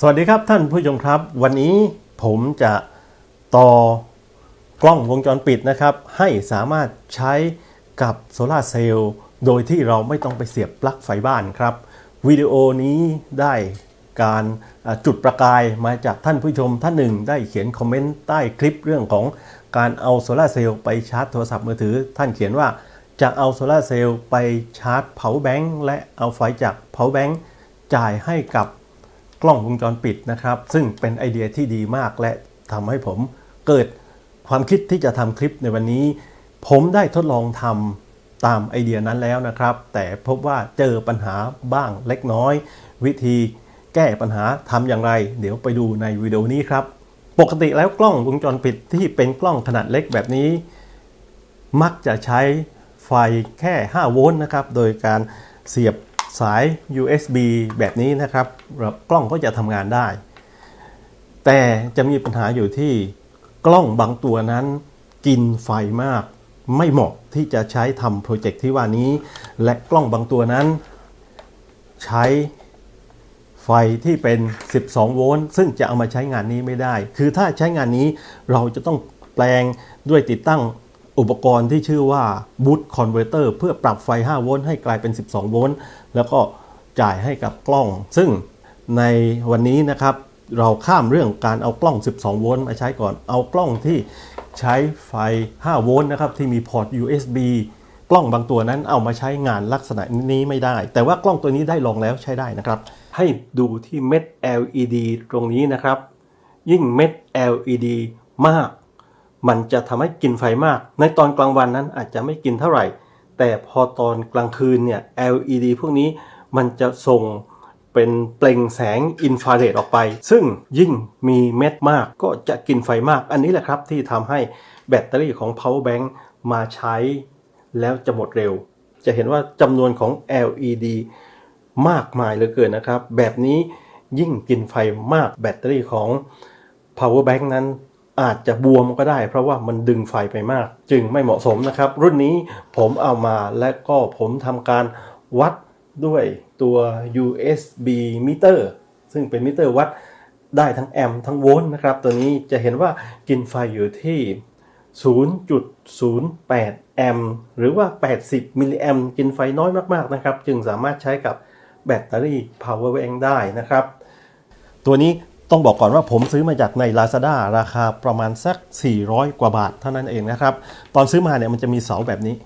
สวัสดีครับท่านผู้ชมครับ วันนี้ผมจะต่อกล้องวงจรปิดนะครับ ให้สามารถใช้กับโซลาเซลล์โดยที่เราไม่ต้องไปเสียบปลั๊กไฟบ้านครับวิดีโอนี้ได้การจุดประกายมาจากท่านผู้ชมท่านหนึ่ง ได้เขียนคอมเมนต์ใต้คลิปเรื่องของการเอาโซลาเซลล์ไปชาร์จโทรศัพท์มือถือ ท่านเขียนว่าจะเอาโซลาเซลล์ไปชาร์จ power bank และเอาไฟจาก power bank จ่ายให้กับ กล้องวงจรปิดนะครับ ซึ่งเป็นไอเดียที่ดีมากและทำให้ผมเกิดความคิดที่จะทำคลิปในวันนี้ ผมได้ทดลองทำตามไอเดียนั้นแล้วนะครับ แต่พบว่าเจอปัญหาบ้างเล็กน้อย วิธีแก้ปัญหาทำอย่างไร เดี๋ยวไปดูในวิดีโอนี้ครับ ปกติแล้วกล้องวงจรปิดที่เป็นกล้องขนาดเล็กแบบนี้ มักจะใช้ไฟแค่ 5 โวลต์นะครับ โดยการเสียบ สาย USB แบบนี้นะครับ กล้องก็จะทำงานได้ แต่จะมีปัญหาอยู่ที่กล้องบางตัวนั้นกินไฟมาก ไม่เหมาะที่จะใช้ทำโปรเจกต์ที่ว่านี้ และกล้องบางตัวนั้น ใช้ไฟที่เป็น 12 โวลต์ ซึ่งจะเอามาใช้งานนี้ไม่ได้ คือถ้าใช้งานนี้เราจะต้องแปลงด้วยติดตั้ง อุปกรณ์ที่ชื่อว่า Boot Converter เพื่อปรับไฟ 5 โวลต์ให้กลายเป็น 12 โวลต์แล้วก็จ่ายให้กับกล้อง ซึ่งในวันนี้นะครับเราข้ามเรื่องการเอากล้อง 12 โวลต์มาใช้ก่อนเอากล้องที่ใช้ไฟ 5 โวลต์นะครับที่มีพอร์ต USB กล้องบางตัวนั้นเอามาใช้งานลักษณะนี้ไม่ได้ แต่ว่ากล้องตัวนี้ได้ลองแล้วใช้ได้นะครับ ให้ดูที่เม็ด LED ตรงนี้นะครับ ยิ่งเม็ด LED มาก มันจะทำให้กินไฟมาก ในตอนกลางวันนั้นอาจจะไม่กินเท่าไหร่ แต่พอตอนกลางคืนเนี่ย LED พวกนี้มันจะส่งเป็นเปล่งแสงอินฟราเรดออกไป ซึ่งยิ่งมีเม็ดมากก็จะกินไฟมาก อันนี้แหละครับที่ทำให้แบตเตอรี่ของ power bank มาใช้แล้วจะหมดเร็ว จะเห็นว่าจำนวนของ LED มากมายเหลือเกินนะครับ แบบนี้ยิ่งกินไฟมากแบตเตอรี่ของ power bank นั้น อาจจะบวมก็ได้ เพราะว่ามันดึงไฟไปมาก จึงไม่เหมาะสมนะครับ รุ่นนี้ผมเอามาและก็ผมทำการวัดด้วยตัว USB มิเตอร์ซึ่งเป็นมิเตอร์วัดได้ทั้งแอมป์ทั้งโวลต์นะครับ ตัวนี้จะเห็นว่ากินไฟอยู่ที่ 0.08 แอมป์หรือว่า 80 มิลลิแอมป์กินไฟน้อยมาก ๆ นะครับ จึงสามารถใช้กับแบตเตอรี่ power bank ได้นะครับ ตัวนี้ ต้องบอกก่อนว่าผมซื้อมาจากใน Lazada ราคาประมาณสัก 400 กว่าบาทเท่านั้นเองนะครับ ตอนซื้อมาเนี่ยมันจะมีเสาแบบนี้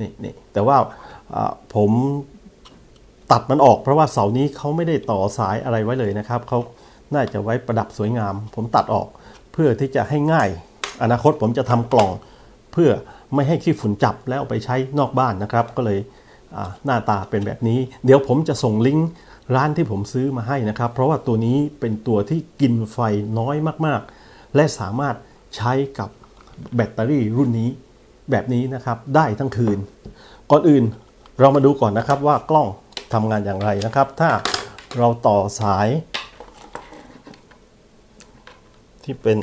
นี่นี่แต่ว่าผมตัดมันออกเพราะว่าเสานี้เขาไม่ได้ต่อสายอะไรไว้เลยนะครับเขาน่าจะไว้ประดับสวยงาม ผมตัดออกเพื่อที่จะให้ง่าย อนาคตผมจะทำกล่องเพื่อไม่ให้ขี้ฝุ่นจับแล้วไปใช้นอกบ้านนะครับ ก็เลยหน้าตาเป็นแบบนี้ เดี๋ยวผมจะส่งลิงก์ ร้านที่ผมซื้อมาให้นะครับ เพราะว่าตัวนี้เป็นตัวที่กินไฟน้อยมากๆ และสามารถใช้กับแบตเตอรี่รุ่นนี้แบบนี้นะครับได้ทั้งคืน ก่อนอื่นเรามาดูก่อนนะครับว่ากล้องทำงานอย่างไรนะครับ ถ้าเราต่อสาย ที่เป็น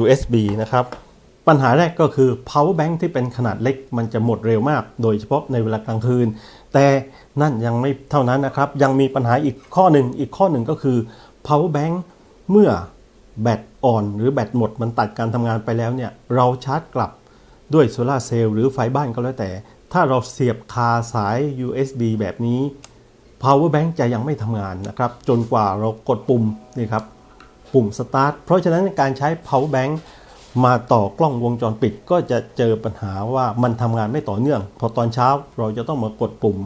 USB นะครับ ปัญหาแรกก็คือ power bank ที่เป็นขนาดเล็กมันจะหมดเร็วมาก โดยเฉพาะในเวลากลางคืน แต่นั่นยังไม่เท่านั้นนะครับ ยังมีปัญหาอีกข้อหนึ่งอีกข้อหนึ่งก็คือ power bank เมื่อแบตอ่อนหรือแบตหมดมันตัดการทำงานไปแล้วเนี่ยเราชาร์จกลับด้วยโซลาเซลล์หรือไฟบ้านก็แล้วแต่ ถ้าเราเสียบคาสาย USB แบบนี้ power bank จะยังไม่ทำงานนะครับ จนกว่าเรากดปุ่มนี่ครับ ปุ่ม start เพราะฉะนั้นการใช้ power bank มาต่อกล้องวงจรปิดก็จะเจอปัญหาว่ามันทำงานไม่ต่อเนื่อง พอตอนเช้าเราจะต้องมากดปุ่ม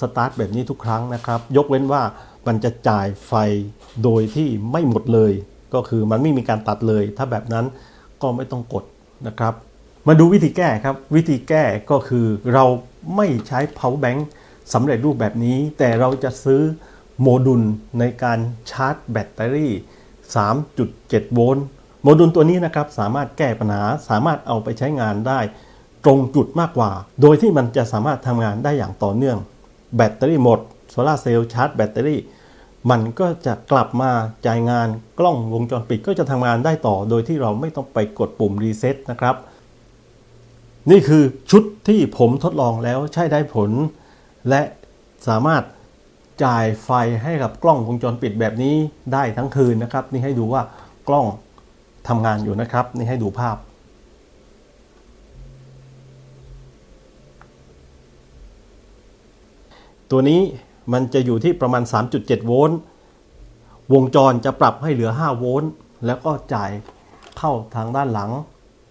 start แบบนี้ทุกครั้งนะครับ ยกเว้นว่ามันจะจ่ายไฟโดยที่ไม่หมดเลย ก็คือมันไม่มีการตัดเลย ถ้าแบบนั้นก็ไม่ต้องกดนะครับ มาดูวิธีแก้ครับ วิธีแก้ก็คือเราไม่ใช้ power bank สำเร็จรูปแบบนี้ แต่เราจะซื้อโมดูลในการชาร์จแบตเตอรี่ 3.7 โวลต์ โมดูลตัวนี้นะครับสามารถแก้ปัญหาสามารถเอาไปใช้งานได้ ตรงจุดมากกว่า โดยที่มันจะสามารถทำงานได้อย่างต่อเนื่อง แบตเตอรี่หมดโซลาเซลล์ชาร์จแบตเตอรี่มันก็จะกลับมาจ่ายงานกล้องวงจรปิดก็จะทำงานได้ต่อ โดยที่เราไม่ต้องไปกดปุ่มรีเซ็ตนะครับ นี่คือชุดที่ผมทดลองแล้วใช้ได้ผล และสามารถจ่ายไฟให้กับกล้องวงจรปิดแบบนี้ได้ทั้งคืนนะครับ นี่ให้ดูว่ากล้อง ทำงานอยู่นะครับ นี่ให้ดูภาพ ตัวนี้มันจะอยู่ที่ประมาณ 3.7 โวลต์ วงจรจะปรับให้เหลือ 5 โวลต์ แล้วก็จ่ายเข้าทางด้านหลัง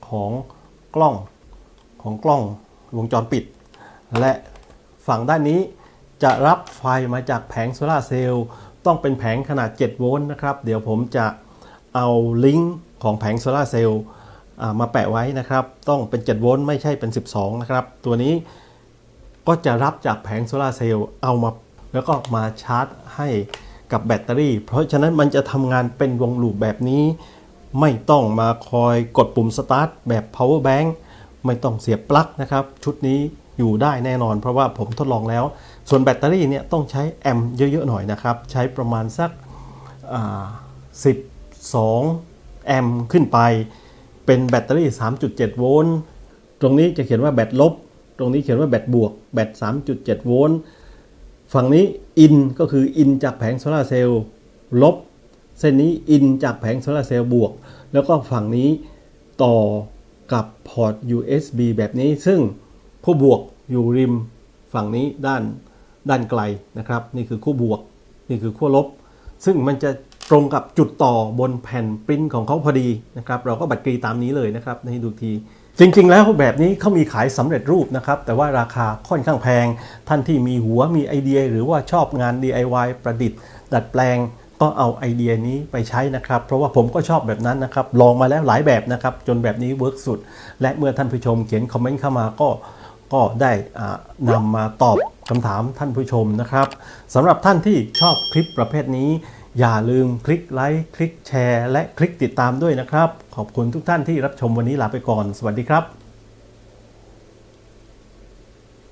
ของกล้องของกล้องวงจรปิด และฝั่งด้านนี้จะรับไฟมาจากแผงโซลาเซลล์ต้องเป็นแผงขนาด 7 โวลต์นะครับ เดี๋ยวผมจะ เอาลิงก์ของแผงโซลาเซลล์มาแปะไว้นะครับ ต้องเป็น 7 โวลต์ไม่ใช่เป็น 12 นะครับ ตัวนี้ก็จะรับจากแผงโซลาเซลล์เอามาแล้วก็มาชาร์จให้กับแบตเตอรี่ เพราะฉะนั้นมันจะทำงานเป็นวงลูปแบบนี้ ไม่ต้องมาคอยกดปุ่มสตาร์ทแบบ power bank ไม่ต้องเสียบปลั๊กนะครับ ชุดนี้อยู่ได้แน่นอน เพราะว่าผมทดลองแล้ว ส่วนแบตเตอรี่เนี่ยต้องใช้แอมป์เยอะๆหน่อยนะครับ ใช้ประมาณสักอ่า 2 แอมป์ขึ้นไป เป็นแบตเตอรี่ 3.7 โวลต์ ตรงนี้จะเขียนว่าแบตลบ ตรงนี้เขียนว่าแบตบวก แบต 3.7 โวลต์ ฝั่งนี้อินก็คืออินจากแผงโซลาเซลล์ลบ เส้นนี้อินจากแผงโซลาเซลล์บวก แล้วก็ฝั่งนี้ต่อกับพอร์ต USB แบบนี้ ซึ่งคู่บวกอยู่ริมฝั่งนี้ด้านด้านไกลนะครับ นี่คือคู่บวก นี่คือขั้วลบ ซึ่งมันจะ ตรงกับจุดต่อบนแผ่นปริ้นของเขาพอดีนะครับเราก็บัตรกรีตามนี้เลยนะครับให้ดูทีจริงๆ แล้วแบบนี้เขามีขายสำเร็จรูปนะครับ แต่ว่าราคาค่อนข้างแพง ท่านที่มีหัวมีไอเดีย หรือว่าชอบงาน DIY ประดิษฐ์ ดัดแปลงก็เอาไอเดียนี้ไปใช้นะครับ เพราะว่าผมก็ชอบแบบนั้นนะครับ ลองมาแล้วหลายแบบนะครับ จนแบบนี้เวิร์กสุด และเมื่อท่านผู้ชมเขียนคอมเมนต์เข้ามาก็ก็ได้อ่านำมาตอบคำถามท่านผู้ชมนะครับสำหรับท่านที่ชอบคลิปประเภทนี้ อย่าลืมคลิกไลค์คลิกแชร์ และคลิกติดตามด้วยนะครับ ขอบคุณทุกท่านที่รับชมวันนี้ลาไปก่อน สวัสดีครับ